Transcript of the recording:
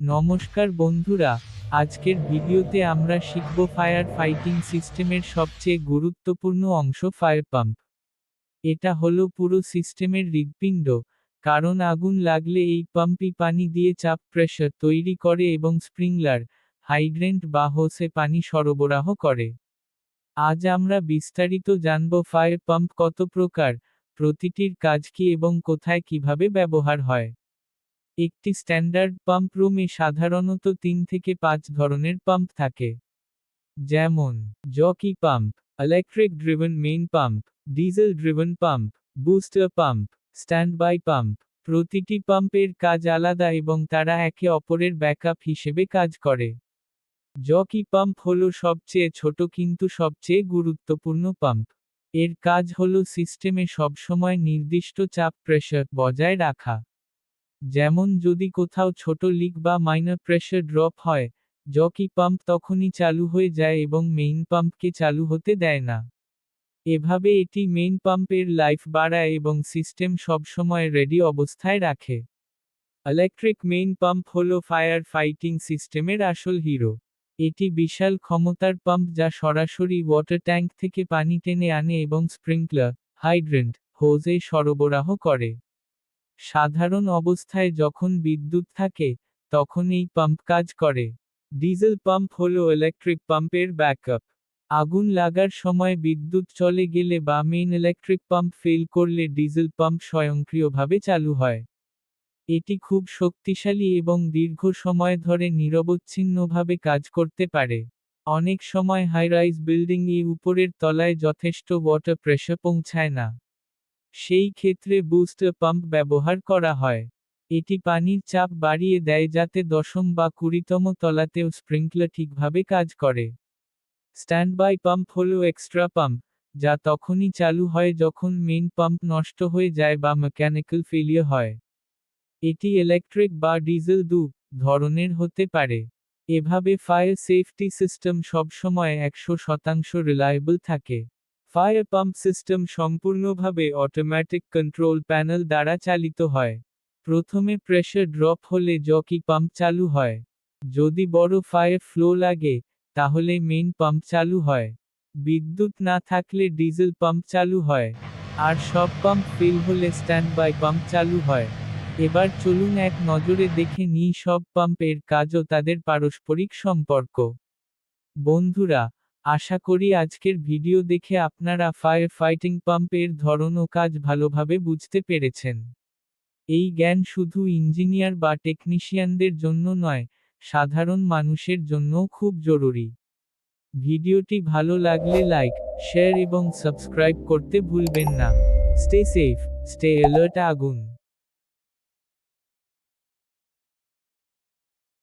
নমস্কার বন্ধুরা, আজকের ভিডিওতে আমরা শিখব ফায়ার ফাইটিং সিস্টেমের সবচেয়ে গুরুত্বপূর্ণ অংশ ফায়ার পাম্প। এটা হলো পুরো সিস্টেমের হৃৎপিণ্ড, কারণ আগুন লাগলে এই পাম্পই পানি দিয়ে চাপ প্রেশার তৈরি করে এবং স্প্রিংলার, হাইড্রেন্ট বা হোসে পানি সরবরাহ করে। আজ আমরা বিস্তারিত জানব ফায়ার পাম্প কত প্রকার, প্রতিটির কাজ কি এবং কোথায় কীভাবে ব্যবহার হয়। একটি স্ট্যান্ডার্ড পাম্প রুমে সাধারণত তিন থেকে পাঁচ ধরনের পাম্প থাকে। যেমন, jockey pump electric driven main pump diesel driven pump booster pump standby pump. প্রতিটি পাম্পের কাজ আলাদা এবং তারা একে অপরের ব্যাকআপ হিসেবে কাজ করে। জকি পাম্প হলো সবচেয়ে ছোট কিন্তু সবচেয়ে গুরুত্বপূর্ণ পাম্প। এর কাজ হলো সিস্টেমে সবসময় নির্দিষ্ট চাপ প্রেশার বজায় রাখা। যেমন যদি কোথাও ছোট লিক বা মাইনর প্রেশার ড্রপ হয় জকি পাম্প তখনই চালু হয়ে যায় এবং মেইন পাম্পকে চালু হতে দেয় না। এভাবে এটি মেইন পাম্পের লাইফ বাড়ায় এবং সিস্টেম সবসময় রেডি অবস্থায় রাখে। ইলেকট্রিক মেইন পাম্প হল ফায়ার ফাইটিং সিস্টেমের আসল হিরো এটি বিশাল ক্ষমতার পাম্প যা সরাসরি ওয়াটার ট্যাঙ্ক থেকে পানি টেনে আনে এবং স্প্রিংকলার হাইড্রেন্ট হোজে সরবরাহ করে। সাধারণ অবস্থায় যখন বিদ্যুৎ থাকে, তখন এই পাম্প কাজ করে। ডিজেল পাম্প হল ইলেকট্রিক পাম্পের ব্যাকআপ। আগুন লাগার সময় বিদ্যুৎ চলে গেলে বা মেইন ইলেকট্রিক পাম্প ফেল করলে ডিজেল পাম্প স্বয়ংক্রিয়ভাবে চালু হয়। এটি খুব শক্তিশালী এবং দীর্ঘ সময় ধরে নিরবচ্ছিন্নভাবে কাজ করতে পারে। অনেক সময় হাইরাইজ বিল্ডিং এ উপরের তলায় যথেষ্ট ওয়াটার প্রেশার পৌঁছায় না। সেই ক্ষেত্রে বুস্টার পাম্প ব্যবহার করা হয়। এটি পানির চাপ বাড়িয়ে দেয় যাতে দশম বা কুড়িতম তলাতেও স্প্রিংকলার ঠিকভাবে কাজ করে। স্ট্যান্ডবাই পাম্প হল এক্সট্রা পাম্প যা তখনই চালু হয় যখন মেইন পাম্প নষ্ট হয়ে যায় বা মেকানিক্যাল ফেলিয়ার হয়। এটি ইলেকট্রিক বা ডিজেল দু ধরনের হতে পারে। এভাবে ফায়ার সেফটি সিস্টেম সবসময় একশো শতাংশ রিলায়েবল থাকে। ফায়ার পাম্প সিস্টেম সম্পূর্ণভাবে অটোমেটিক কন্ট্রোল প্যানেল দ্বারা চালিত হয়। প্রথমে প্রেশার ড্রপ হলে জকি পাম্প চালু হয়। যদি বড় ফায়ার ফ্লো লাগে, তাহলে মেইন পাম্প চালু হয়। বিদ্যুৎ না থাকলে ডিজেল পাম্প চালু হয়। আর সব পাম্প ফেল হলে স্ট্যান্ড বাই পাম্প চালু হয়। এবার চলুন এক নজরে দেখে নিই সব পাম্পের কাজ ও তাদের পারস্পরিক সম্পর্ক। বন্ধুরা আশা করি আজকের ভিডিও দেখে আপনারা ফায়ার ফাইটিং পাম্পের ধরন ও কাজ ভালোভাবে বুঝতে পেরেছেন। এই জ্ঞান শুধু ইঞ্জিনিয়ার বা টেকনিশিয়ানদের জন্য নয়, সাধারণ মানুষের জন্যও খুব জরুরি। ভিডিওটি ভালো লাগলে লাইক শেয়ার এবং সাবস্ক্রাইব করতে ভুলবেন না। স্টে সেফ স্টে অ্যালার্ট আগুন।